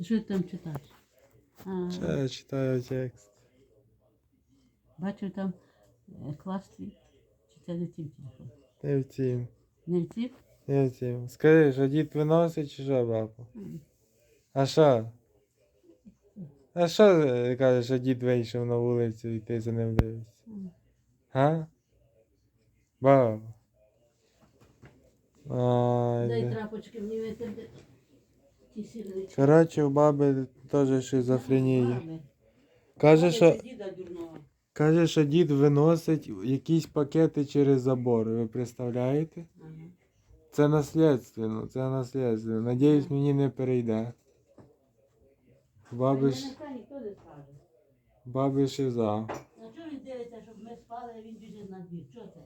Що ти там читаєш? А, Ще я читаю текст. бачив там е, клас твій. Чи це не тім телефон? Не втім. Не в тім? Не втім. Скажи, що дід виносить чи що, бабу? А що? А що е, кажеш, що дід вийшов на вулицю і ти за ним дивишся? Га? Баба. Дай Ай, трапочки мені витерти. Коротше, у баби теж шизофренія. Каже, що, каже, що дід виносить якісь пакети через забор. Ви представляєте? Це наслідственно, це наслідственно. Надіюсь, мені не перейде. Баби, ж- баби шиза. А чого він дивиться, щоб ми спали, а він біжить на двір? Чого це?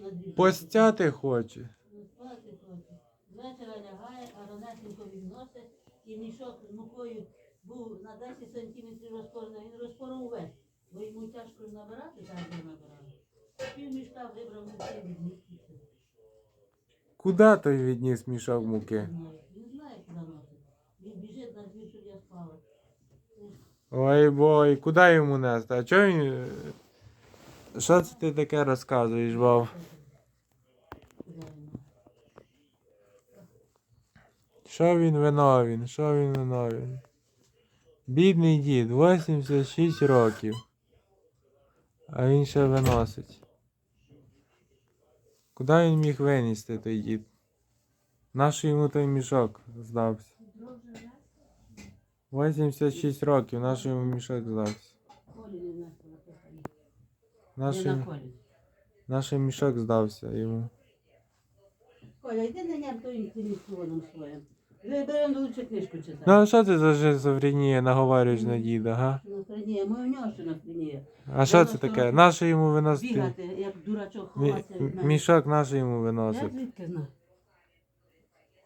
На. Постяти хоче. Ну, спати хоче. Звечора лягає, він носить, і мішок з мукою був на 10 сантиметрів розпорений, він розпоров весь, бо йому тяжко набирати, так як набирали. Пів мішка вибрав муки від місяця. Куди той відніс мішок муки? Він знає, куди носить. Він біжить на двір, щоб я спала. Ой бой, куди йому нести? А чого він. е, Що це ти таке розказуєш, баб? Куди йому? Що він виновен? Що він виновен? Бідний дід, 86 років. А він ще виносить. Куди він міг винести той дід? Наш йому той мішок здався. 86 років, наш йому мішок здався. Наш, наш мішок здався йому. Коля, йди на твоїм телефоном своїм. Беремо лучше книжку читати. Ну а що ти за шизофренія наговорюєш на діда, га? Шизофренія, ми у нього шизофренія. А що це таке? Наше йому виносити? Бігати, як дурачок, Мі- ховатися від мене. мішок наш йому Я виносить. звідки знаю?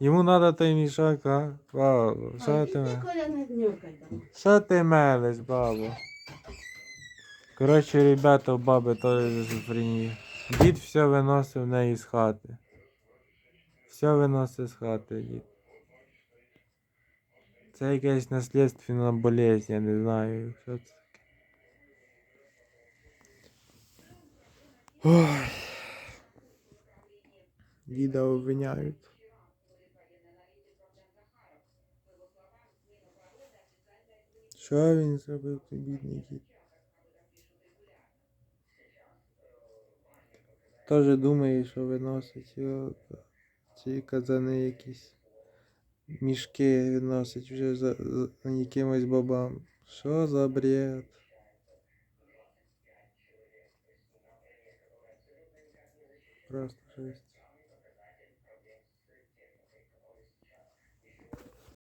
Йому треба той мішок, а? Бабу, що ти ти. Коля, не днюкай там. Що ти мелеш, бабу? Коротше, ребята, у баби теж шизофренія. Дід все виносив в неї з хати. Все виносить з хати, дід. Це якась наслідственна болезнь, я не знаю, що це таке. Ой. Діда обвиняють. Що він зробив, той бідний дід? Тоже думає, що виносить ці казани якісь мішки відносить вже за, за якимось бабам. Що за бред? Просто жесть.